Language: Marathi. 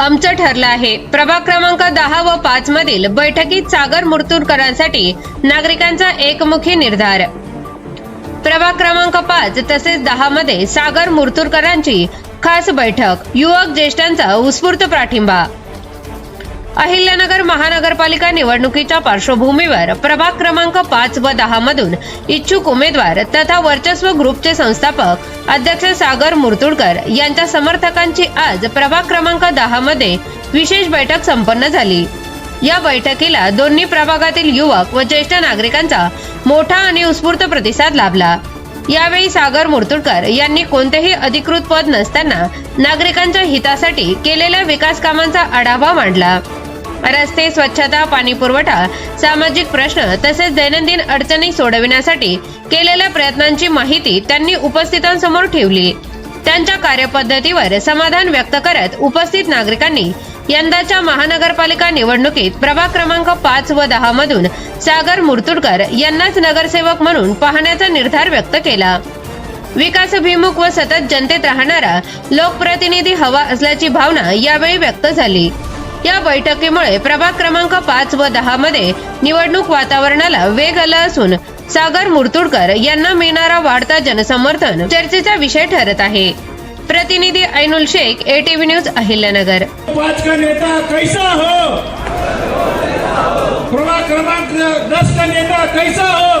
आमचं ठरलं आहे. प्रभाग क्रमांक दहा व पाच मधील बैठकीत सागर मुर्तूरकरांसाठी नागरिकांचा एकमुखी निर्धार. प्रभाग क्रमांक पाच तसेच दहा मध्ये सागर मुर्तूरकरांची खास बैठक. युवक ज्येष्ठांचा उत्स्फूर्त पाठिंबा. अहिल्यानगर महानगरपालिका निवडणुकीच्या पार्श्वभूमीवर प्रभाग क्रमांक पाच व दहा मधून इच्छुक उमेदवार तथा वर्चस्व ग्रुपचे संस्थापक अध्यक्ष सागर मुर्तुडकर यांच्या समर्थकांची आज प्रभाग क्रमांक दहा मध्ये विशेष बैठक संपन्न झाली. या बैठकीला दोन्ही प्रभागातील युवक व ज्येष्ठ नागरिकांचा मोठा आणि उत्स्फूर्त प्रतिसाद लाभला. यावेळी सागर मुर्तुडकर यांनी कोणतेही अधिकृत पद नसताना नागरिकांच्या हितासाठी केलेल्या विकास कामांचा आढावा मांडला. रस्ते स्वच्छता पाणी पुरवठा सामाजिक प्रश्न तसेच दैनंदिन अडचणी सोडविण्यासाठी केलेल्या प्रयत्नांची माहिती त्यांनी उपस्थितांसमोर ठेवली. त्यांच्या कार्यपद्धतीवर समाधान व्यक्त करत उपस्थित नागरिकांनी यंदाच्या महानगरपालिका निवडणुकीत प्रभाग क्रमांक पाच व दहा मधून सागर मुर्तुडकर यांनाच नगरसेवक म्हणून पाहण्याचा निर्धार व्यक्त केला. विकासभिमुख व सतत जनतेत राहणारा लोकप्रतिनिधी हवा असल्याची भावना यावेळी व्यक्त झाली. या बैठकीमुळे प्रभाग क्रमांक पाच व दहा मध्ये निवडणूक वातावरणाला वेग आला असून सागर मुर्तुडकर यांना मिळणारा वाढता जनसमर्थन चर्चेचा विषय ठरत आहे. प्रतिनिधी ऐनुल शेख एटीव्ही न्यूज अहिल्यानगर. पाच का नेता कैसा हो? प्रभाग क्रमांक दस का नेता कैसा हो?